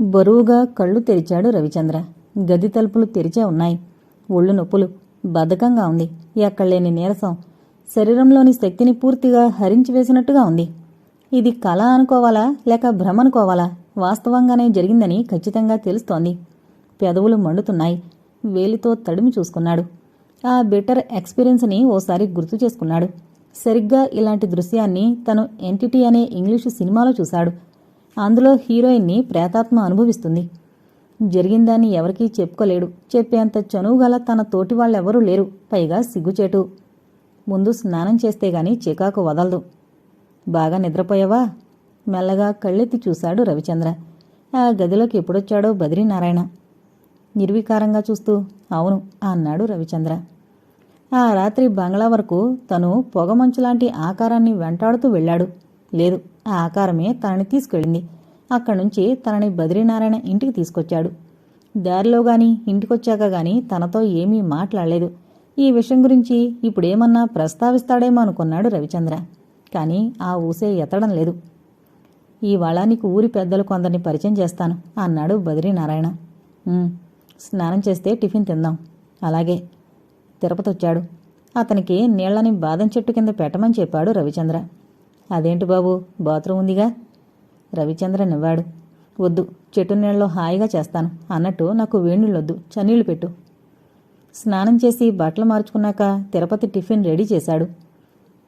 బరువుగా కళ్ళు తెరిచాడు రవిచంద్ర. గది తలుపులు తెరిచే ఉన్నాయి. ఒళ్ళు నొప్పులు. బద్ధకంగా ఉంది. ఎక్కడలేని నీరసం. శరీరంలోని శక్తిని పూర్తిగా హరించి వేసినట్టుగా ఉంది. ఇది కళ అనుకోవాలా? లేక భ్రమ అనుకోవాలా? వాస్తవంగానే జరిగిందని ఖచ్చితంగా తెలుస్తోంది. పెదవులు మండుతున్నాయి. వేలితో తడిమి చూసుకున్నాడు. ఆ బెటర్ ఎక్స్పీరియన్స్ని ఓసారి గుర్తు చేసుకున్నాడు. సరిగ్గా ఇలాంటి దృశ్యాన్ని తను ఎంటిటీ అనే ఇంగ్లీషు సినిమాలో చూశాడు. అందులో హీరోయిన్ని ప్రేతాత్మ అనుభవిస్తుంది. జరిగిందాన్ని ఎవరికీ చెప్పుకోలేడు. చెప్పేంత చనువు గల తన తోటి వాళ్ళెవరూ లేరు. పైగా సిగ్గుచేటు. ముందు స్నానం చేస్తే గాని చికాకు వదలదు. బాగా నిద్రపోయావా? మెల్లగా కళ్ళెత్తి చూశాడు రవిచంద్ర. ఆ గదిలోకి ఎప్పుడొచ్చాడో బద్రీనారాయణ. నిర్వికారంగా చూస్తూ అవును అన్నాడు రవిచంద్ర. ఆ రాత్రి బంగ్లా వరకు తను పొగమంచులాంటి ఆకారాన్ని వెంటాడుతూ వెళ్ళాడు. లేదు ఆ ఆకారమే తనని తీసుకెళ్ళింది. అక్కడి నుంచి తనని బద్రీనారాయణ ఇంటికి తీసుకొచ్చాడు. దారిలో గాని ఇంటికొచ్చాక గాని తనతో ఏమీ మాట్లాడలేదు. ఈ విషయం గురించి ఇప్పుడేమన్నా ప్రస్తావిస్తాడేమో అనుకున్నాడు రవిచంద్ర. కానీ ఆ ఊసే ఎత్తడం లేదు. ఇవాళ నీకు ఊరి పెద్దలు కొందరిని పరిచయం చేస్తాను అన్నాడు బద్రీనారాయణ. స్నానం చేస్తే టిఫిన్ తిందాం. అలాగే. తిరుపతి వచ్చాడు అతనికి నీళ్ళని బాదం చెట్టు కింద పెట్టమని చెప్పాడు రవిచంద్ర. అదేంటి బాబు? బాత్రూమ్ ఉందిగా? రవిచంద్ర నవ్వాడు. వద్దు చెట్టు నీళ్ళలో హాయిగా చేస్తాను. అన్నట్టు నాకు వేణుళ్ళొద్దు చనీళ్ళు పెట్టు. స్నానం చేసి బట్టలు మార్చుకున్నాక తిరుపతి టిఫిన్ రెడీ చేశాడు.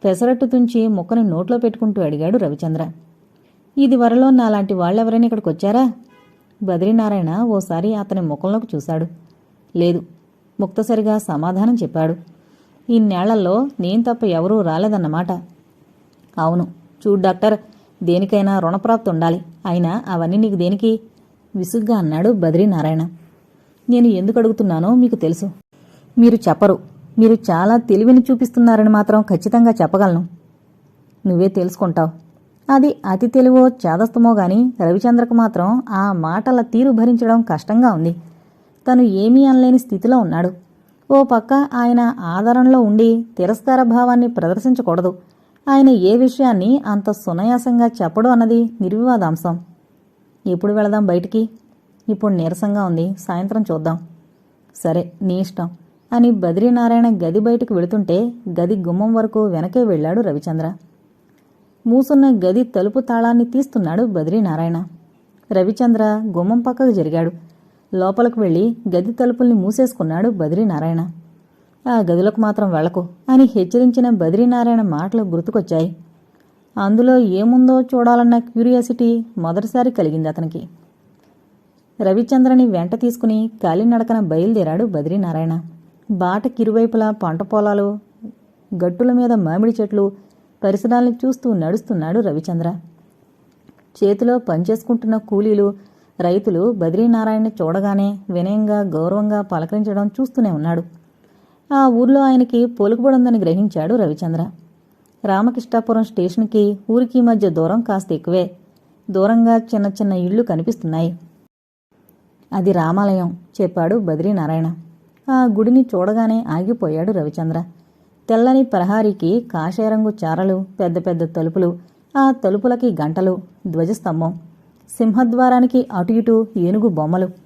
పెసరట్టు తుంచి ముక్కని నోట్లో పెట్టుకుంటూ అడిగాడు రవిచంద్ర. ఇది వరలో నాలాంటి వాళ్ళెవరైనా ఇక్కడికి వచ్చారా? బద్రీనారాయణ ఓసారి అతని ముఖంలోకి చూశాడు. లేదు ముక్తసరిగా సమాధానం చెప్పాడు. ఈ నేళ్ళలో నేను తప్ప ఎవరూ రాలేదన్నమాట. అవును. చూడు డాక్టర్ దేనికైనా రుణప్రాప్తి ఉండాలి. అయినా అవన్నీ నీకు దేనికి? విసుగ్గా అన్నాడు బద్రీనారాయణ. నేను ఎందుకు అడుగుతున్నానో మీకు తెలుసు. మీరు చెప్పరు. మీరు చాలా తెలివిని చూపిస్తున్నారని మాత్రం ఖచ్చితంగా చెప్పగలను. నువ్వే తెలుసుకుంటావు. అది అతి తెలివో చేదస్తమో గాని రవిచంద్రకు మాత్రం ఆ మాటల తీరు భరించడం కష్టంగా ఉంది. తను ఏమీ అనలేని స్థితిలో ఉన్నాడు. ఓ పక్క ఆయన ఆదరణలో ఉండి తిరస్కార భావాన్ని ప్రదర్శించకూడదు. ఆయన ఏ విషయాన్ని అంత సునాయాసంగా చెప్పడు అన్నది నిర్వివాదాంశం. ఎప్పుడు వెళదాం బయటికి? ఇప్పుడు నీరసంగా ఉంది. సాయంత్రం చూద్దాం. సరే నీ ఇష్టం. అని బద్రీనారాయణ గది బయటకు వెళుతుంటే గది గుమ్మం వరకు వెనకే వెళ్ళాడు రవిచంద్ర. మూసున్న గది తలుపు తాళాన్ని తీస్తున్నాడు బద్రీనారాయణ. రవిచంద్ర గుమ్మం పక్కకు జరిగాడు. లోపలికి వెళ్ళి గది తలుపుల్ని మూసేసుకున్నాడు బద్రీనారాయణ. ఆ గదులకు మాత్రం వెళ్ళకు అని హెచ్చరించిన బద్రీనారాయణ మాటలు గుర్తుకొచ్చాయి. అందులో ఏముందో చూడాలన్న క్యూరియాసిటీ మొదటిసారి కలిగింది అతనికి. రవిచంద్రని వెంట తీసుకుని కాలినడకన బయలుదేరాడు బద్రీనారాయణ. బాటకిరువైపులా పంట పొలాలు గట్టుల మీద మామిడి చెట్లు పరిసరాల్ని చూస్తూ నడుస్తున్నాడు రవిచంద్ర. చేతిలో పనిచేసుకుంటున్న కూలీలు రైతులు బద్రీనారాయణ చూడగానే వినయంగా గౌరవంగా పలకరించడం చూస్తూనే ఉన్నాడు. ఆ ఊర్లో ఆయనకి పోలుకుబడుందని గ్రహించాడు రవిచంద్ర. రామకృష్ణాపురం స్టేషన్కి ఊరికి మధ్య దూరం కాస్త ఎక్కువే. దూరంగా చిన్న చిన్న ఇళ్ళు కనిపిస్తున్నాయి. అది రామాలయం చెప్పాడు బద్రీనారాయణ. ఆ గుడిని చూడగానే ఆగిపోయాడు రవిచంద్ర. తెల్లని ప్రహారీకి కాషాయరంగు చారలు పెద్ద పెద్ద తలుపులు ఆ తలుపులకి గంటలు ధ్వజస్తంభం సింహద్వారానికి అటు ఇటు ఏనుగు బొమ్మలు.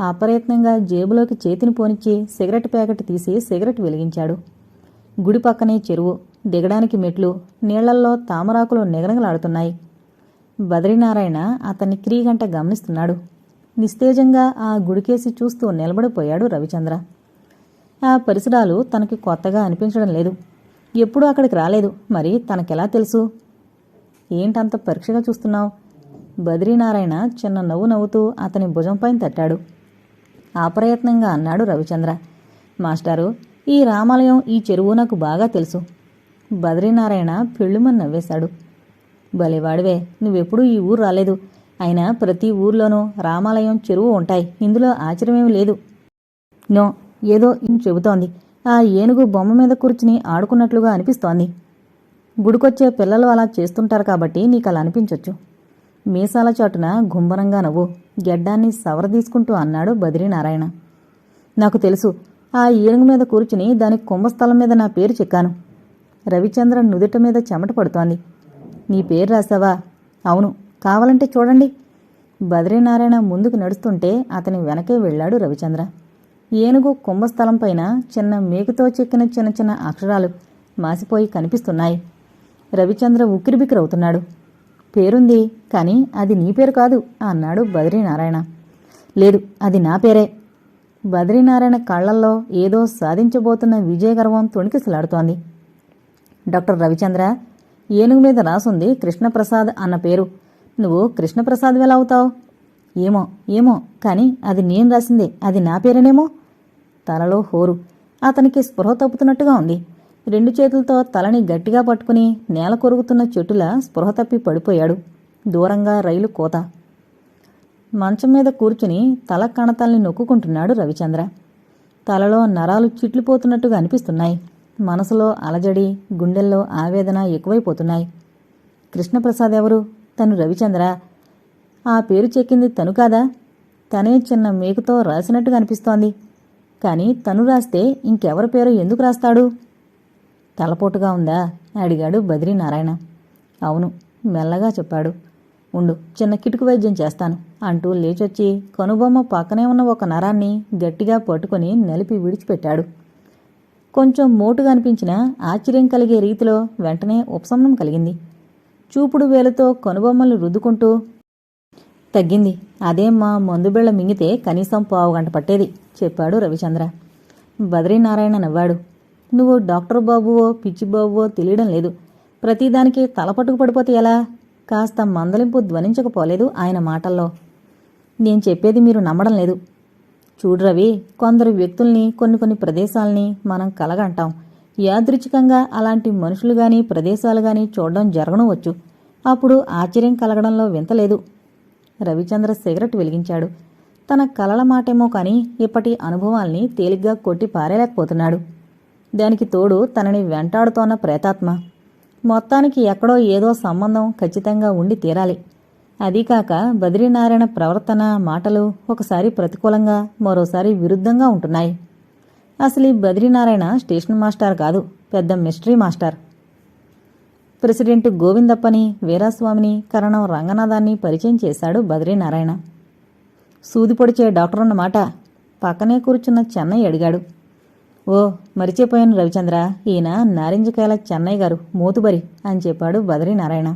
అప్రయత్నంగా జేబులోకి చేతిని పోనిచ్చి సిగరెట్ ప్యాకెట్ తీసి సిగరెట్ వెలిగించాడు. గుడి పక్కనే చెరువు దిగడానికి మెట్లు నీళ్ళల్లో తామరాకులు నిగనగలాడుతున్నాయి. బద్రీనారాయణ అతన్ని క్రీగంట గమనిస్తున్నాడు. నిస్తేజంగా ఆ గుడికేసి చూస్తూ నిలబడిపోయాడు రవిచంద్ర. ఆ పరిసరాలు తనకి కొత్తగా అనిపించడం లేదు. ఎప్పుడూ అక్కడికి రాలేదు. మరి తనకెలా తెలుసు? ఏంటంత పరీక్షగా చూస్తున్నావు? బద్రీనారాయణ చిన్న నవ్వు నవ్వుతూ అతని భుజంపైన తట్టాడు. అప్రయత్నంగా అన్నాడు రవిచంద్ర. మాస్టారు ఈ రామాలయం ఈ చెరువు నాకు బాగా తెలుసు. బద్రీనారాయణ పెళ్ళుమని నవ్వేశాడు. భలేవాడివే నువ్వెప్పుడూ ఈ ఊరు రాలేదు. అయినా ప్రతి ఊర్లోనూ రామాలయం చెరువు ఉంటాయి. ఇందులో ఆశ్చర్యమేమి లేదు. నో ఏదో చెబుతోంది. ఆ ఏనుగు బొమ్మ మీద కూర్చుని ఆడుకున్నట్లుగా అనిపిస్తోంది. గుడికొచ్చే పిల్లలు అలా చేస్తుంటారు కాబట్టి నీకు అలా అనిపించవచ్చు మీసాల చాటున గుంభరంగా నవ్వు గెడ్డాన్ని సవరదీసుకుంటూ అన్నాడు బద్రీనారాయణ. నాకు తెలుసు ఆ ఏనుగు మీద కూర్చుని దాని కుంభస్థలం మీద నా పేరు చెక్కాను. రవిచంద్ర నుదుట మీద చెమట పడుతోంది. నీ పేరు రాసావా? అవును కావాలంటే చూడండి. బద్రీనారాయణ ముందుకు నడుస్తుంటే అతని వెనకే వెళ్ళాడు రవిచంద్ర. ఏనుగు కుంభస్థలం పైన చిన్న మేకుతో చెక్కిన చిన్న చిన్న అక్షరాలు మాసిపోయి కనిపిస్తున్నాయి. రవిచంద్ర ఉక్కిరిబిక్కిరవుతున్నాడు. పేరుంది కానీ అది నీ పేరు కాదు అన్నాడు బద్రీనారాయణ. లేదు అది నా పేరే. బద్రీనారాయణ కళ్ళల్లో ఏదో సాధించబోతున్న విజయగర్వం తొణికిసలాడుతోంది. డాక్టర్ రవిచంద్ర ఏనుగు మీద రాసుంది కృష్ణప్రసాద్ అన్న పేరు. నువ్వు కృష్ణప్రసాద్ ఎలా అవుతావు? ఏమో ఏమో కానీ అది నేను రాసిందే అది నా పేరేనేమో? తలలో హోరు. అతనికి స్పృహ తప్పుతున్నట్టుగా ఉంది. రెండు చేతులతో తలని గట్టిగా పట్టుకుని నేల కొరుగుతున్న చెట్టులా స్పృహ తప్పి పడిపోయాడు. దూరంగా రైలు కోత. మంచం మీద కూర్చుని తల కణతల్ని నొక్కుంటున్నాడు రవిచంద్ర. తలలో నరాలు చిట్లిపోతున్నట్టుగా అనిపిస్తున్నాయి. మనసులో అలజడి గుండెల్లో ఆవేదన ఎక్కువైపోతున్నాయి. కృష్ణప్రసాద్ ఎవరు? తను రవిచంద్ర. ఆ పేరు చెక్కింది తను కాదా? తనే చిన్న మేకుతో రాసినట్టుగా అనిపిస్తోంది. కానీ తను రాస్తే ఇంకెవరి పేరు ఎందుకు రాస్తాడు? తలపోటుగా ఉందా? అడిగాడు బద్రీనారాయణ. అవును మెల్లగా చెప్పాడు. ఉండు చిన్న కిటుకు వైద్యం చేస్తాను అంటూ లేచొచ్చి కనుబొమ్మ పక్కనే ఉన్న ఒక నరాన్ని గట్టిగా పట్టుకొని నలిపి విడిచిపెట్టాడు. కొంచెం మోటుగా అనిపించిన ఆశ్చర్యం కలిగే రీతిలో వెంటనే ఉపశమనం కలిగింది. చూపుడు వేలతో కనుబొమ్మలు రుద్దుకుంటూ తగ్గింది. అదేమ్మా మందుబిళ్ళ మింగితే కనీసం పావు గంట పట్టేది చెప్పాడు రవిచంద్ర. బద్రీనారాయణ నవ్వాడు. నువ్వు డాక్టర్ బాబువో పిచ్చి బాబువో తెలియడం లేదు. ప్రతిదానికి తలపట్టుకు పడిపోతే ఎలా? కాస్త మందలింపు ధ్వనించకపోలేదు ఆయన మాటల్లో. నేను చెప్పేది మీరు నమ్మడం లేదు. చూడు రవి కొందరు వ్యక్తుల్ని కొన్ని కొన్ని ప్రదేశాల్ని మనం కలగంటాం. యాదృచ్ఛికంగా అలాంటి మనుషులు గాని ప్రదేశాలు గాని చూడడం జరగనవచ్చు అప్పుడు ఆశ్చర్యం కలగడంలో వింతలేదు రవిచంద్ర సిగరెట్ వెలిగించాడు. తన కలల మాటేమో కాని ఇప్పటి అనుభవాల్ని తేలిగ్గా కొట్టి పారేలేకపోతున్నాడు. దానికి తోడు తనని వెంటాడుతోన్న ప్రేతాత్మ. మొత్తానికి ఎక్కడో ఏదో సంబంధం ఖచ్చితంగా ఉండి తీరాలి. అదీకాక బద్రీనారాయణ ప్రవర్తన మాటలు ఒకసారి ప్రతికూలంగా మరోసారి విరుద్ధంగా ఉంటున్నాయి. అసలు ఈ బద్రీనారాయణ స్టేషన్ మాస్టర్ కాదు పెద్ద మిస్టరీ మాస్టర్. ప్రెసిడెంట్ గోవిందప్పని వీరాస్వామిని కరణం రంగనాథాన్ని పరిచయం చేశాడు బద్రీనారాయణ. సూది పొడిచే డాక్టర్ అన్నమాట పక్కనే కూర్చున్న చెన్నై అడిగాడు. ఓ మరిచిపోయాను రవిచంద్ర. ఈయన నారింజకాయల చెన్నయ్య గారు మూతుబరి అని చెప్పాడు బద్రీనారాయణ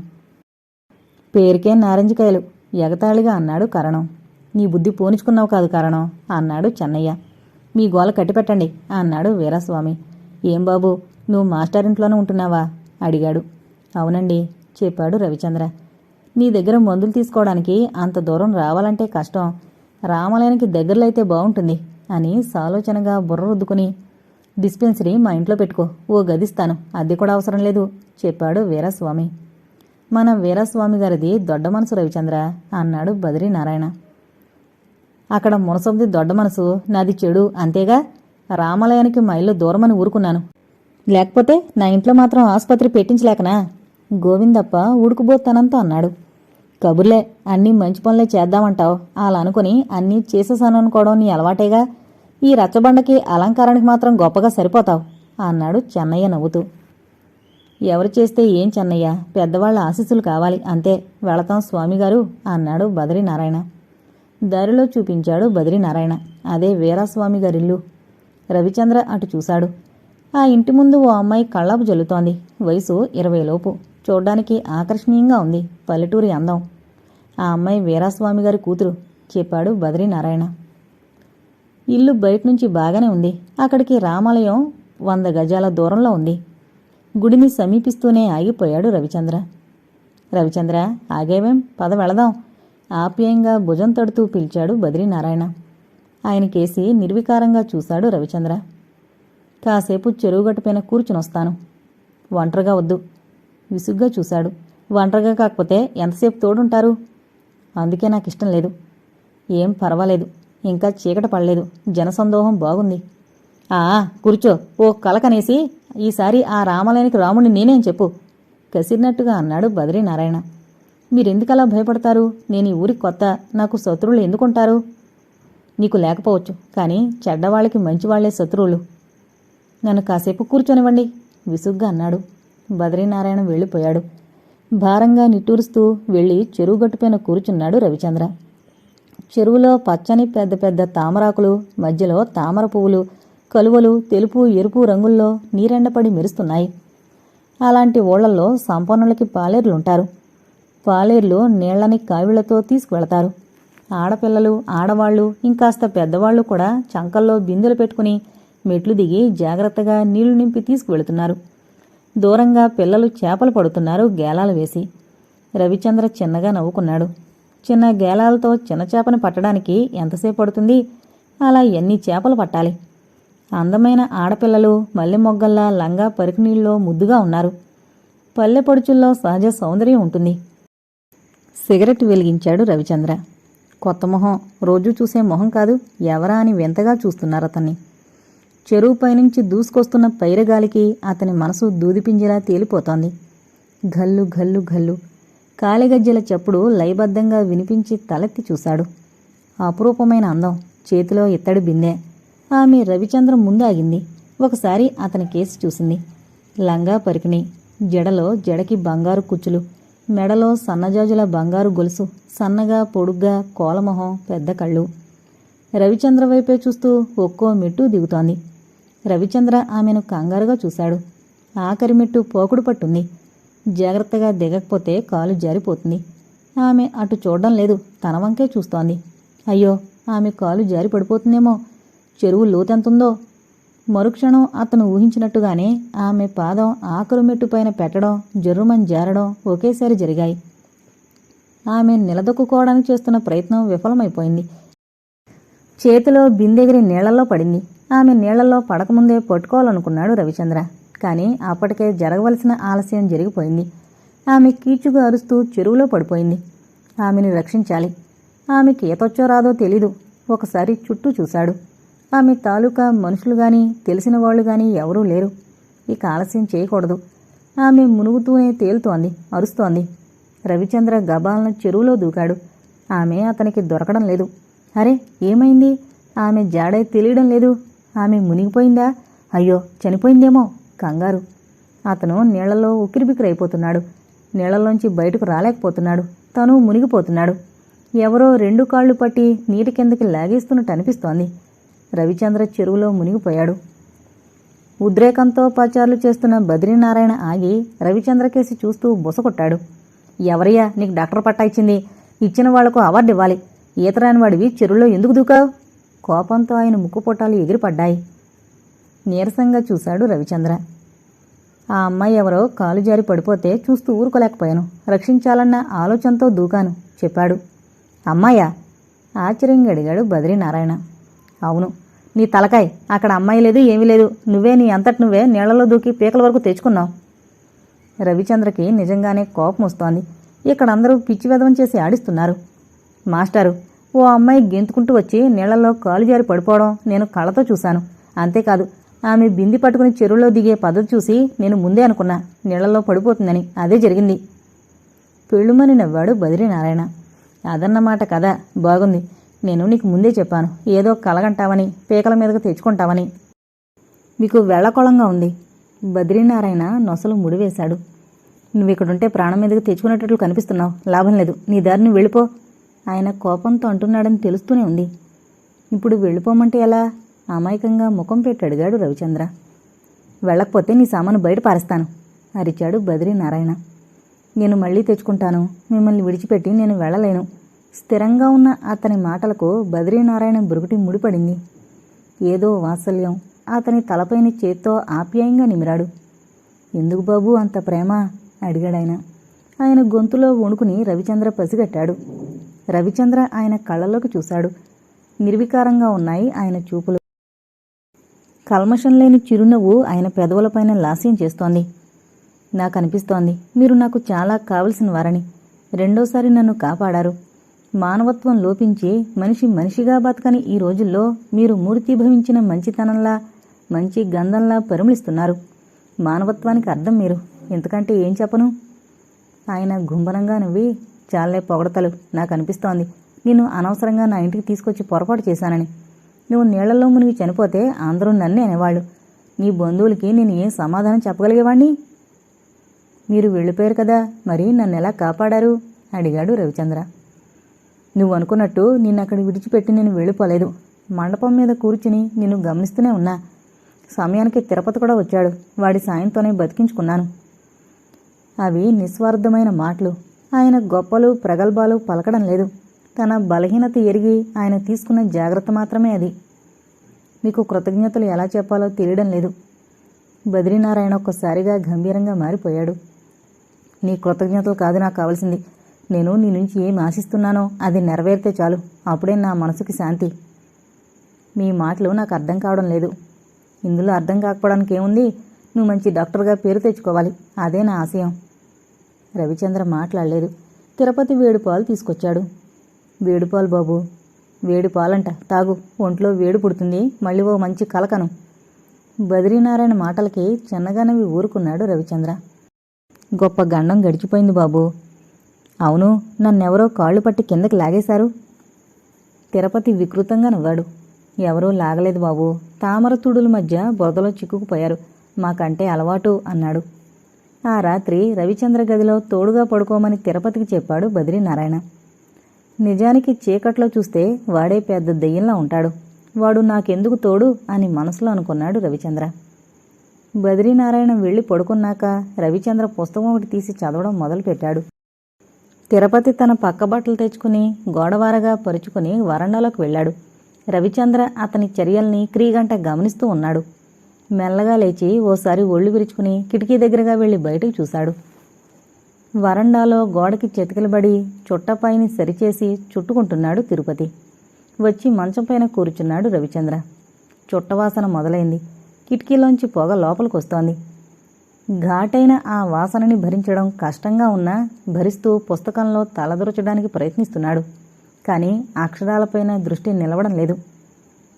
పేరుకే నారింజకాయలు ఎగతాళిగా అన్నాడు కరణం. నీ బుద్ధి పోనిచుకున్నావు కాదు కరణం అన్నాడు చెన్నయ్య. మీ గోల కట్టిపెట్టండి అన్నాడు వీరస్వామి. ఏం బాబు నువ్వు మాస్టర్ ఇంట్లోనే ఉంటున్నావా? అడిగాడు. అవునండి చెప్పాడు రవిచంద్ర. నీ దగ్గర మందులు తీసుకోవడానికి అంత దూరం రావాలంటే కష్టం. రామలయానికి దగ్గరలో అయితే బాగుంటుంది అని సాలోచనగా బుర్ర రుద్దుకుని డిస్పెన్సరీ మా ఇంట్లో పెట్టుకో. ఓ గదిస్తాను అద్దె కూడా అవసరం లేదు. చెప్పాడు వీరస్వామి. మన వీరస్వామి గారిది దొడ్డ మనసు రవిచంద్ర అన్నాడు బద్రీనారాయణ అక్కడ మునసబ్ది దొడ్డ మనసు నాది చెడు అంతేగా? రామాలయానికి మైళ్ళు దూరమని ఊరుకున్నాను. లేకపోతే నా ఇంట్లో మాత్రం ఆసుపత్రి పెట్టించలేకనా? గోవిందప్ప ఉడుకుబోతానంతో అన్నాడు. కబుర్లే అన్నీ మంచి పనులే చేద్దామంటావు. అలా అనుకుని అన్నీ చేసేసాను అనుకోవడం నీ అలవాటేగా? ఈ రచ్చబండకి అలంకారానికి మాత్రం గొప్పగా సరిపోతావు అన్నాడు చెన్నయ్య నవ్వుతూ. ఎవరు చేస్తే ఏం చెన్నయ్య? పెద్దవాళ్ళ ఆశీస్సులు కావాలి అంతే. వెళతాం స్వామిగారు అన్నాడు బద్రీనారాయణ. దారిలో చూపించాడు బద్రీనారాయణ. అదే వీరాస్వామి గారిల్లు రవిచంద్ర అటు చూశాడు. ఆ ఇంటి ముందు ఓ అమ్మాయి కళ్ళాపు జల్లుతోంది. వయసు ఇరవై లోపు చూడ్డానికి ఆకర్షణీయంగా ఉంది. పల్లెటూరి అందం. ఆ అమ్మాయి వీరాస్వామి గారి కూతురు చెప్పాడు బద్రీనారాయణ. ఇల్లు బయట నుంచి బాగానే ఉంది. అక్కడికి రామాలయం వంద గజాల దూరంలో ఉంది. గుడిని సమీపిస్తూనే ఆగిపోయాడు రవిచంద్ర. రవిచంద్ర ఆగేవేం? పద వెళదాం. ఆప్యాయంగా భుజం తడుతూ పిలిచాడు బద్రీనారాయణ. ఆయనకేసి నిర్వికారంగా చూశాడు రవిచంద్ర. కాసేపు చెరువుగట్టుపైన కూర్చునొస్తాను ఒంటరిగా వద్దు. విసుగ్గా చూశాడు. ఒంటరిగా కాకపోతే ఎంతసేపు తోడుంటారు? అందుకే నాకు ఇష్టం లేదు. ఏం పర్వాలేదు. ఇంకా చీకట పడలేదు. జనసందోహం బాగుంది. ఆ కూర్చో. ఓ కలకనేసి ఈసారి ఆ రామలయానికి రాముడిని నేనేం చెప్పు? కసిరినట్టుగా అన్నాడు బద్రీనారాయణ మీరెందుకలా భయపడతారు? నేను ఈ ఊరికి కొత్త. నాకు శత్రువులు ఎందుకుంటారు? నీకు లేకపోవచ్చు కానీ చెడ్డవాళ్ళకి మంచివాళ్ళే శత్రువులు. నన్ను కాసేపు కూర్చొనివ్వండి విసుగ్గా అన్నాడు. బద్రీనారాయణ వెళ్ళిపోయాడు. భారంగా నిట్టూరుస్తూ వెళ్ళి చెరువుగట్టుపైన కూర్చున్నాడు రవిచంద్ర. చెరువులో పచ్చని పెద్ద పెద్ద తామరాకులు మధ్యలో తామర పువ్వులు కలువలు తెలుపు ఎరుపు రంగుల్లో నీరెండపడి మెరుస్తున్నాయి. అలాంటి ఓళ్ళల్లో సంపన్నులకి పాలేర్లుంటారు. పాలేర్లు నీళ్ళని కావిళ్ళతో తీసుకువెళతారు. ఆడపిల్లలు ఆడవాళ్ళు ఇంకాస్త పెద్దవాళ్ళు కూడా చంకల్లో బిందెలు పెట్టుకుని మెట్లు దిగి జాగ్రత్తగా నీళ్ళు నింపి తీసుకువెళుతున్నారు. దూరంగా పిల్లలు చేపలు పడుతున్నారు గేలాలు వేసి. రవిచంద్ర చిన్నగా నవ్వుకున్నాడు. చిన్న గేలాలతో చిన్న చేపని పట్టడానికి ఎంతసేపు పడుతుంది? అలా ఎన్ని చేపలు పట్టాలి? అందమైన ఆడపిల్లలు మల్లె మొగ్గల్లా లంగా పరికినీళ్ళలో ముద్దుగా ఉన్నారు. పల్లె పొడుచుల్లో సహజ సౌందర్యం ఉంటుంది. సిగరెట్ వెలిగించాడు రవిచంద్ర. కొత్త మొహం. రోజు చూసే మొహం కాదు. ఎవరా అని వింతగా చూస్తున్నారు అతన్ని. చెరువు పైనుంచి దూసుకొస్తున్న పైరగాలికి అతని మనసు దూదిపింజలా తేలిపోతోంది. ఘల్లు ఘల్లు ఘల్లు కాలిగజ్జల చప్పుడు లయబద్ధంగా వినిపించి తలెత్తి చూశాడు. అపురూపమైన అందం చేతిలో ఇత్తడి బిందె. ఆమె రవిచంద్ర ముందు ఆగింది ఒకసారి అతని కేసి చూసింది. లంగా పరికిణి జడలో జడకి బంగారు కుచ్చులు మెడలో సన్నజాజుల బంగారు గొలుసు సన్నగా పొడుగ్గా కోలమొహం పెద్ద కళ్ళు. రవిచంద్ర వైపే చూస్తూ ఒక్కో మెట్టు దిగుతోంది. రవిచంద్ర ఆమెను కంగారుగా చూశాడు. ఆఖరి మెట్టు పోకుడు పట్టుంది. జాగ్రత్తగా దిగకపోతే కాలు జారిపోతుంది. ఆమె అటు చూడడం లేదు తన వంకే చూస్తోంది. అయ్యో ఆమె కాలు జారి పడిపోతుందేమో చెరువు లోతెంతుందో? మరుక్షణం అతను ఊహించినట్టుగానే ఆమె పాదం ఆకరు మెట్టుపైన పెట్టడం జర్రుమని జారడం ఒకేసారి జరిగాయి. ఆమె నిలదొక్కుకోవడానికి చేస్తున్న ప్రయత్నం విఫలమైపోయింది. చేతిలో బిందెగిరి నీళ్ళలో పడింది. ఆమె నీళ్ళలో పడకముందే పట్టుకోవాలనుకున్నాడు రవిచంద్ర. కానీ అప్పటికే జరగవలసిన ఆలస్యం జరిగిపోయింది. ఆమె కీచుగా అరుస్తూ చెరువులో పడిపోయింది. ఆమెని రక్షించాలి. ఆమెకి ఈతొచ్చో రాదో తెలీదు. ఒకసారి చుట్టూ చూశాడు. ఆమె తాలూకా మనుషులు గాని తెలిసిన వాళ్ళు గాని ఎవరూ లేరు. ఇక ఆలస్యం చేయకూడదు. ఆమె మునుగుతూనే తేలుతోంది అరుస్తోంది. రవిచంద్ర గబాలను చెరువులో దూకాడు. ఆమె అతనికి దొరకడం లేదు. అరే ఏమైంది? ఆమె జాడే తెలియడం లేదు. ఆమె మునిగిపోయిందా? అయ్యో చనిపోయిందేమో? కంగారు. అతను నీళ్ళలో ఉక్కిరిబిక్కిరైపోతున్నాడు. నీళ్ళలోంచి బయటకు రాలేకపోతున్నాడు. తను మునిగిపోతున్నాడు. ఎవరో రెండు కాళ్ళు పట్టి నీటి కిందకి లాగేస్తున్నట్టు అనిపిస్తోంది. రవిచంద్ర చెరువులో మునిగిపోయాడు. ఉద్రేకంతో పచారులు చేస్తున్న బద్రీనారాయణ ఆగి రవిచంద్ర కేసి చూస్తూ బుసకొట్టాడు ఎవరయ్యా నీకు డాక్టర్ పట్టా ఇచ్చింది. ఇచ్చిన వాళ్ళకు అవార్డు ఇవ్వాలి. ఈతరాని వాడివి చెరువులో ఎందుకు దూకావు? కోపంతో ఆయన ముక్కుపొట్టాలు ఎగిరిపడ్డాయి. నీరసంగా చూశాడు రవిచంద్ర. ఆ అమ్మాయి ఎవరో కాలు జారి పడిపోతే చూస్తూ ఊరుకోలేకపోయాను. రక్షించాలన్న ఆలోచనతో దూకాను చెప్పాడు. అమ్మాయా? ఆశ్చర్యంగా అడిగాడు బద్రీనారాయణ. అవును. నీ తలకాయ్. అక్కడ అమ్మాయి లేదు ఏమీ లేదు. నువ్వే నీ అంతటి నువ్వే నీళ్ళలో దూకి పీకల వరకు తెచ్చుకున్నావు. రవిచంద్రకి నిజంగానే కోపం వస్తోంది. ఇక్కడ అందరూ పిచ్చి చేసి ఆడిస్తున్నారు. మాస్టారు ఓ అమ్మాయి గెంతుకుంటూ వచ్చి నీళ్ళలో కాలు జారి పడిపోవడం నేను కళ్ళతో చూశాను. అంతేకాదు ఆమె బింది పట్టుకుని చెరువులో దిగే పద్ధతి చూసి నేను ముందే అనుకున్నా నీళ్ళలో పడిపోతుందని. అదే జరిగింది. పెళ్ళుమని నవ్వాడు బద్రీనారాయణ. అదన్నమాట కదా బాగుంది. నేను నీకు ముందే చెప్పాను ఏదో కలగంటావని పీకల మీదకు తెచ్చుకుంటావని. మీకు వెళ్ళకొళంగా ఉంది. బద్రీనారాయణ నొసలు ముడివేశాడు. నువ్వు ఇక్కడుంటే ప్రాణం మీదకి తెచ్చుకునేటట్లు కనిపిస్తున్నావు. లాభం లేదు. నీ దారిని వెళ్ళిపో. ఆయన కోపంతో అంటున్నాడని తెలుస్తూనే ఉంది. ఇప్పుడు వెళ్ళిపోమంటే ఎలా? అమాయకంగా ముఖం పెట్టి అడిగాడు రవిచంద్ర. వెళ్ళకపోతే నీ సామాను బయట పారేస్తాను అరిచాడు బద్రీనారాయణ నేను మళ్ళీ తెచ్చుకుంటాను మిమ్మల్ని విడిచిపెట్టి నేను వెళ్ళలేను. స్థిరంగా ఉన్న అతని మాటలకు బద్రీనారాయణ బురుగుటి ముడిపడింది. ఏదో వాత్సల్యం అతని తలపైన చేత్తో ఆప్యాయంగా నిమిరాడు. ఎందుకు బాబు అంత ప్రేమ? అడిగాడాయన ఆయన. గొంతులో వణుకుని రవిచంద్ర పసిగట్టాడు. రవిచంద్ర ఆయన కళ్ళలోకి చూశాడు. నిర్వికారంగా ఉన్నాయి ఆయన చూపులు. కల్మషం లేని చిరునవ్వు ఆయన పెదవులపైన లాస్యం చేస్తోంది. నాకు అనిపిస్తోంది మీరు నాకు చాలా కావలసిన వారని. రెండోసారి నన్ను కాపాడారు. మానవత్వం లోపించి మనిషి మనిషిగా బతకని ఈ రోజుల్లో మీరు మూర్తిభవించిన మంచితనంలా మంచి గంధంలా పరిమళిస్తున్నారు. మానవత్వానికి అర్థం మీరు. ఎందుకంటే ఏం చెప్పను? ఆయన గుంభనంగా నవ్వి చాలే పొగడతలు నాకు అనిపిస్తోంది నేను అనవసరంగా నా ఇంటికి తీసుకొచ్చి పొరపాటు చేశానని. నువ్వు నీళ్ళలో మునిగి చనిపోతే అందరూ నన్నే అనేవాళ్ళు నీ బంధువులకి నేను ఏం సమాధానం చెప్పగలిగేవాణ్ణి? మీరు వెళ్ళిపోయారు కదా మరి నన్ను ఎలా కాపాడారు? అడిగాడు రవిచంద్ర. నువ్వు అనుకున్నట్టు నిన్ను అక్కడ విడిచిపెట్టి నేను వెళ్ళిపోలేదు. మండపం మీద కూర్చుని నిన్ను గమనిస్తూనే ఉన్నా. సమయానికి తిరుపతి కూడా వచ్చాడు. వాడి సాయంతోనే బతికించుకున్నాను. అవి నిస్వార్థమైన మాటలు. ఆయన గొప్పలు ప్రగల్భాలు పలకడం లేదు. తన బలహీనత ఎరిగి ఆయన తీసుకున్న జాగ్రత్త మాత్రమే అది. మీకు కృతజ్ఞతలు ఎలా చెప్పాలో తెలియడం లేదు. బద్రీనారాయణ ఒక్కసారిగా గంభీరంగా మారిపోయాడు. నీ కృతజ్ఞతలు కాదు నాకు కావాల్సింది. నేను నీ నుంచి ఏం ఆశిస్తున్నానో అది నెరవేరితే చాలు. అప్పుడే నా మనసుకి శాంతి. మీ మాటలు నాకు అర్థం కావడం లేదు. ఇందులో అర్థం కాకపోవడానికి ఏముంది? నువ్వు మంచి డాక్టర్గా పేరు తెచ్చుకోవాలి. అదే నా ఆశయం. రవిచంద్ర మాట్లాడలేదు. తిరుపతి వేడుపాలు తీసుకొచ్చాడు. వేడుపాలు బాబు వేడి పాలంట. తాగు. ఒంట్లో వేడి పుడుతుంది. మళ్ళీ ఓ మంచి కలకను. బద్రీనారాయణ మాటలకి చిన్నగానవి ఊరుకున్నాడు రవిచంద్ర. గొప్ప గండం గడిచిపోయింది బాబు. అవును నన్నెవరో కాళ్ళు పట్టి కిందకి లాగేశారు. తిరుపతి వికృతంగా నవ్వాడు. ఎవరూ లాగలేదు బాబు. తామర తుడుల మధ్య బురదలో చిక్కుకుపోయారు. మాకంటే అలవాటు అన్నాడు. ఆ రాత్రి రవిచంద్ర గదిలో తోడుగా పడుకోమని తిరుపతికి చెప్పాడు బద్రీనారాయణ. నిజానికి చీకట్లో చూస్తే వాడే పెద్ద దెయ్యంలా ఉంటాడు. వాడు నాకెందుకు తోడు అని మనసులో అనుకున్నాడు రవిచంద్ర. బద్రీనారాయణ వెళ్ళి పడుకున్నాక రవిచంద్ర పుస్తకం ఒకటి తీసి చదవడం మొదలుపెట్టాడు. తిరుపతి తన పక్క బట్టలు తెచ్చుకుని గోడవారగా పరుచుకుని వరండాలోకి వెళ్ళాడు. రవిచంద్ర అతని చర్యల్ని క్రీగంట గమనిస్తూ ఉన్నాడు. మెల్లగా లేచి ఓసారి ఒళ్ళు విరుచుకుని కిటికీ దగ్గరగా వెళ్ళి బయటకు చూశాడు. వరండాలో గోడకి చెతికిలబడి చుట్టపైని సరిచేసి చుట్టుకుంటున్నాడు తిరుపతి. వచ్చి మంచంపైన కూర్చున్నాడు రవిచంద్ర. చుట్టవాసన మొదలైంది. కిటికీలోంచి పొగ లోపలికొస్తోంది. ఘాటైన ఆ వాసనని భరించడం కష్టంగా ఉన్నా భరిస్తూ పుస్తకంలో తలదొరచడానికి ప్రయత్నిస్తున్నాడు. కానీ అక్షరాలపైన దృష్టి నిలవడం లేదు.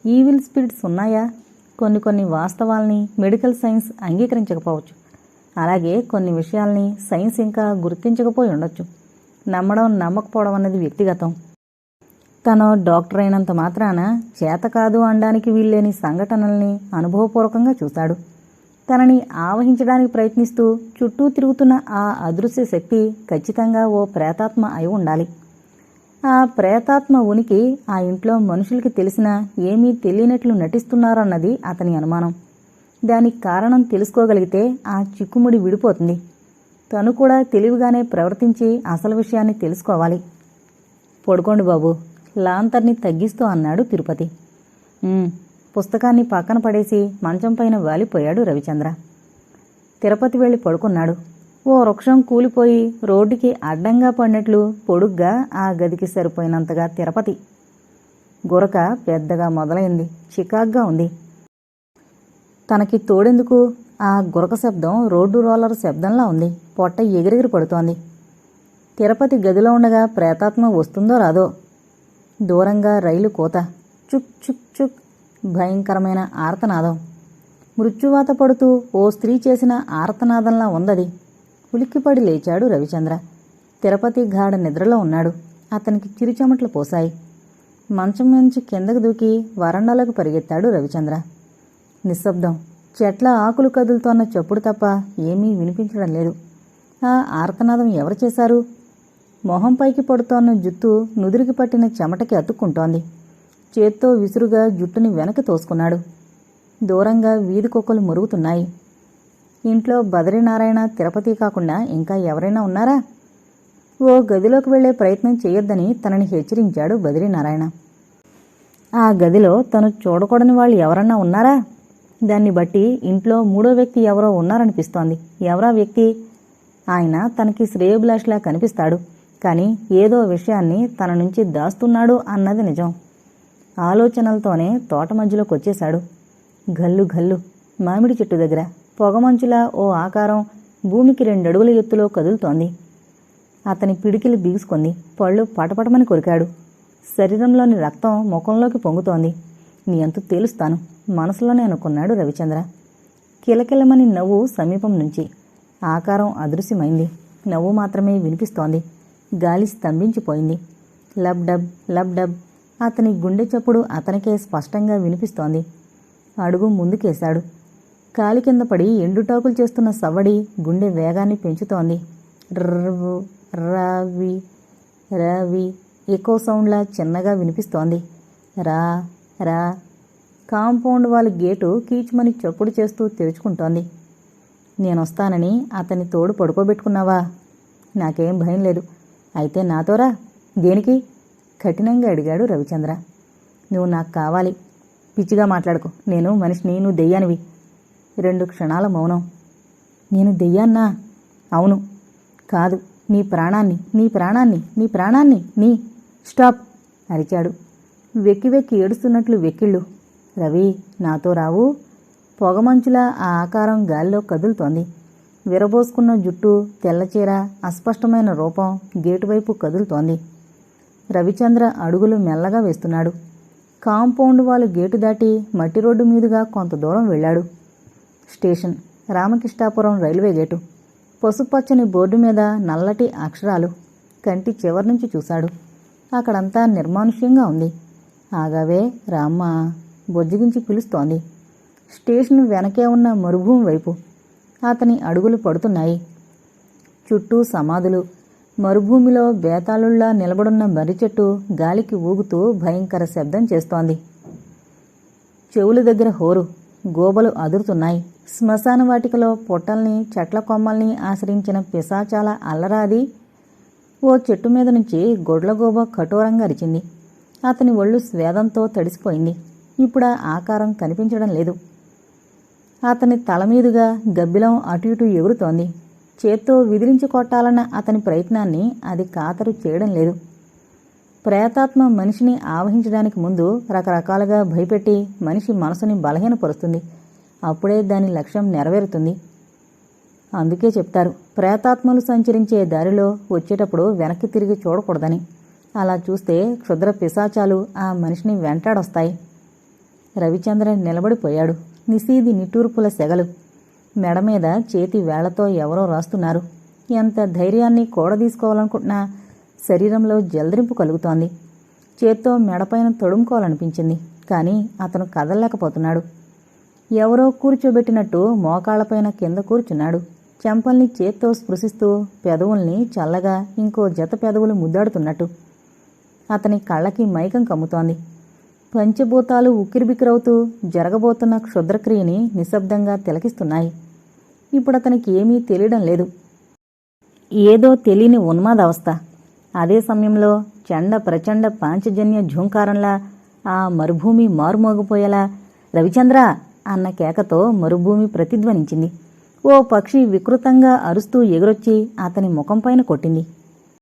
ఈవిల్ స్పిరిట్స్ ఉన్నాయా? కొన్ని కొన్ని వాస్తవాల్ని మెడికల్ సైన్స్ అంగీకరించకపోవచ్చు. అలాగే కొన్ని విషయాల్ని సైన్స్ ఇంకా గుర్తించకపోయి ఉండొచ్చు. నమ్మడం నమ్మకపోవడం అన్నది వ్యక్తిగతం. తను డాక్టర్ అయినంత మాత్రాన చేత కాదు అనడానికి వీల్లేని సంఘటనల్ని అనుభవపూర్వకంగా చూశాడు. తనని ఆవహించడానికి ప్రయత్నిస్తూ చుట్టూ తిరుగుతున్న ఆ అదృశ్య శక్తి ఖచ్చితంగా ఓ ప్రేతాత్మ అయి ఉండాలి. ఆ ప్రేతాత్మ ఉనికి ఆ ఇంట్లో మనుషులకి తెలిసినా ఏమీ తెలియనట్లు నటిస్తున్నారన్నది అతని అనుమానం. దానికి కారణం తెలుసుకోగలిగితే ఆ చిక్కుముడి విడిపోతుంది. తను కూడా తెలివిగానే ప్రవర్తించి అసలు విషయాన్ని తెలుసుకోవాలి. పడుకోండి బాబు లాంతర్ని తగ్గిస్తూ అన్నాడు తిరుపతి. పుస్తకాన్ని పక్కన పడేసి మంచం పైన వాలిపోయాడు రవిచంద్ర. తిరుపతి వెళ్ళి పడుకున్నాడు. ఓ వృక్షం కూలిపోయి రోడ్డుకి అడ్డంగా పడినట్లు పొడుగ్గా ఆ గదికి సరిపోయినంతగా తిరుపతి. గురక పెద్దగా మొదలైంది. చికాగ్గా ఉంది. తనకి తోడెందుకు? ఆ గురక శబ్దం రోడ్డు రోలర్ శబ్దంలా ఉంది. పొట్ట ఎగిరెగిరి పడుతోంది. తిరుపతి గదిలో ఉండగా ప్రేతాత్మ వస్తుందో రాదో? దూరంగా రైలు కోత. చుక్ చుక్ చుక్. భయంకరమైన ఆర్తనాదం. మృత్యువాత పడుతూ ఓ స్త్రీ చేసిన ఆర్తనాదంలా ఉందది. ఉలిక్కిపడి లేచాడు రవిచంద్ర. తిరుపతి గాఢ నిద్రలో ఉన్నాడు. అతనికి చిరుచెమట్లు పోశాయి. మంచం నుంచి కిందకు దూకి వరండాలకు పరిగెత్తాడు రవిచంద్ర. నిశ్శబ్దం. చెట్ల ఆకులు కదులుతోన్న చప్పుడు తప్ప ఏమీ వినిపించడం లేదు. ఆ ఆర్తనాదం ఎవరు చేశారు? మొహం పైకి పడుతోన్న జుత్తు నుదురికి పట్టిన చెమటకి అతుక్కుంటోంది. చేత్తో విసురుగా జుట్టుని వెనక్కి తోసుకున్నాడు. దూరంగా వీధి కుక్కలు మురుగుతున్నాయి. ఇంట్లో బదరీనారాయణ తిరుపతి కాకుండా ఇంకా ఎవరైనా ఉన్నారా? ఓ గదిలోకి వెళ్ళే ప్రయత్నం చేయొద్దని తనని హెచ్చరించాడు బదరీనారాయణ. ఆ గదిలో తను చూడకూడని వాళ్ళు ఎవరన్నా ఉన్నారా? దాన్ని బట్టి ఇంట్లో మూడో వ్యక్తి ఎవరో ఉన్నారనిపిస్తోంది. ఎవరా వ్యక్తి? ఆయన తనకి శ్రేయోభిలాష్లా కనిపిస్తాడు. కానీ ఏదో విషయాన్ని తన నుంచి దాస్తున్నాడు అన్నది నిజం. ఆలోచనలతోనే తోట మధ్యలోకి వచ్చేశాడు. గల్లు గల్లు మామిడి చెట్టు దగ్గర పొగమంచులా ఓ ఆకారం భూమికి రెండడుగుల ఎత్తులో కదులుతోంది. అతని పిడికిలు బిగుసుకుంది. పళ్ళు పటపటమని కొరికాడు. శరీరంలోని రక్తం ముఖంలోకి పొంగుతోంది. నీ అంతు తేలుస్తాను. మనసులోనే అనుకున్నాడు రవిచంద్ర. కిలకిలమని నవ్వు సమీపం నుంచి. ఆకారం అదృశ్యమైంది. నవ్వు మాత్రమే వినిపిస్తోంది. గాలి స్తంభించిపోయింది. Lub dub lub dub. అతని గుండె చప్పుడు అతనికే స్పష్టంగా వినిపిస్తోంది. అడుగు ముందుకేశాడు. కాలి కింద పడి ఎండుటాకులు చేస్తున్న సవ్వడి గుండె వేగాన్ని పెంచుతోంది. రవ్వు రవి రవి. ఎకో సౌండ్లా చిన్నగా వినిపిస్తోంది. రా రా కాంపౌండ్ వాళ్ళ గేటు కీచుమని చప్పుడు చేస్తూ తెరుచుకుంటోంది. నేనొస్తానని అతని తోడు పడుకోబెట్టుకున్నావా? నాకేం భయం లేదు. అయితే నాతోరా? దేనికి? కఠినంగా అడిగాడు రవిచంద్ర. నువ్వు నాకు కావాలి. పిచ్చిగా మాట్లాడుకో. నేను మనిషిని నువ్వు దెయ్యానివి. రెండు క్షణాల మౌనం. నేను దెయ్యాన్నా? అవును. కాదు. నీ ప్రాణాన్ని నీ ప్రాణాన్ని నీ ప్రాణాన్ని నీ స్టాప్! అరిచాడు. వెక్కి వెక్కి ఏడుస్తున్నట్లు వెక్కిళ్ళు. రవి నాతో రావు. పొగమంచులా ఆ ఆకారం గాలిలో కదులుతోంది. విరబోసుకున్న జుట్టు తెల్లచీర అస్పష్టమైన రూపం గేటు వైపు కదులుతోంది. రవిచంద్ర అడుగులు మెల్లగా వేస్తున్నాడు. కాంపౌండ్ వాళ్ళు గేటు దాటి మట్టి రోడ్డు మీదుగా కొంత దూరం వెళ్ళాడు. Station Ramakrishnapuram railway gate. పసుపచ్చని board మీద నల్లటి అక్షరాలు కంటి చివరి నుంచి చూశాడు. అక్కడంతా నిర్మానుష్యంగా ఉంది. ఆగావే రామ్మ. బొజ్జగించి పిలుస్తోంది. స్టేషన్ వెనకే ఉన్న మరుభూమి వైపు అతని అడుగులు పడుతున్నాయి. చుట్టూ సమాధులు మరుభూమిలో బేతాళుల్లా నిలబడున్న మర్రి చెట్టు గాలికి ఊగుతూ భయంకర శబ్దం చేస్తోంది. చెవుల దగ్గర హోరు గోబలు అదురుతున్నాయి. శ్మశాన వాటికలో పొట్టల్ని చెట్ల కొమ్మల్ని ఆశ్రయించిన పిశాచాల అల్లరాది ఓ చెట్టు మీద నుంచి గొడ్లగోబ కఠోరంగా అరిచింది. అతని ఒళ్ళు స్వేదంతో తడిసిపోయింది. ఇప్పుడు ఆ ఆకారం కనిపించడం లేదు. అతని తల మీదుగా గబ్బిలం అటు ఇటు ఎగురుతోంది. చేత్తో విదిలించి కొట్టాలన్న అతని ప్రయత్నాన్ని అది ఖాతరు చేయడం లేదు. ప్రేతాత్మ మనిషిని ఆవహించడానికి ముందు రకరకాలుగా భయపెట్టి మనిషి మనసుని బలహీనపరుస్తుంది. అప్పుడే దాని లక్ష్యం నెరవేరుతుంది. అందుకే చెప్తారు ప్రేతాత్మలు సంచరించే దారిలో వచ్చేటప్పుడు వెనక్కి తిరిగి చూడకూడదని. అలా చూస్తే క్షుద్ర పిశాచాలు ఆ మనిషిని వెంటాడొస్తాయి. రవిచంద్రన్ నిలబడిపోయాడు. నిశీది నిట్టూర్పుల సెగలు. మెడ మీద చేతి వేళ్ళతో ఎవరో రాస్తున్నారు. ఎంత ధైర్యాన్ని కూడదీసుకోవాలనుకుంటున్నా శరీరంలో జలదరింపు కలుగుతోంది. చేత్తో మెడపైన తొడుముకోవాలనిపించింది. కానీ అతను కదలలేకపోతున్నాడు. ఎవరో కూర్చోబెట్టినట్టు మోకాళ్ళపైన కింద కూర్చున్నాడు. చెంపల్ని చేత్తో స్పృశిస్తూ పెదవుల్ని చల్లగా ఇంకో జత పెదవులు ముద్దాడుతున్నట్టు. అతని కళ్ళకి మైకం కమ్ముతోంది. పంచభూతాలు ఉక్కిరిబిక్కిరవుతూ జరగబోతున్న క్షుద్రక్రియని నిశ్శబ్దంగా తిలకిస్తున్నాయి. ఇప్పుడు అతనికి ఏమీ తెలియడం లేదు. ఏదో తెలియని ఉన్మాదవస్థ. అదే సమయంలో చండ ప్రచండ పాంచజన్య ఝూంకారంలా ఆ మరుభూమి మారుమోగిపోయేలా రవిచంద్ర అన్న కేకతో మరుభూమి ప్రతిధ్వనించింది. ఓ పక్షి వికృతంగా అరుస్తూ ఎగురొచ్చి అతని ముఖంపైన కొట్టింది.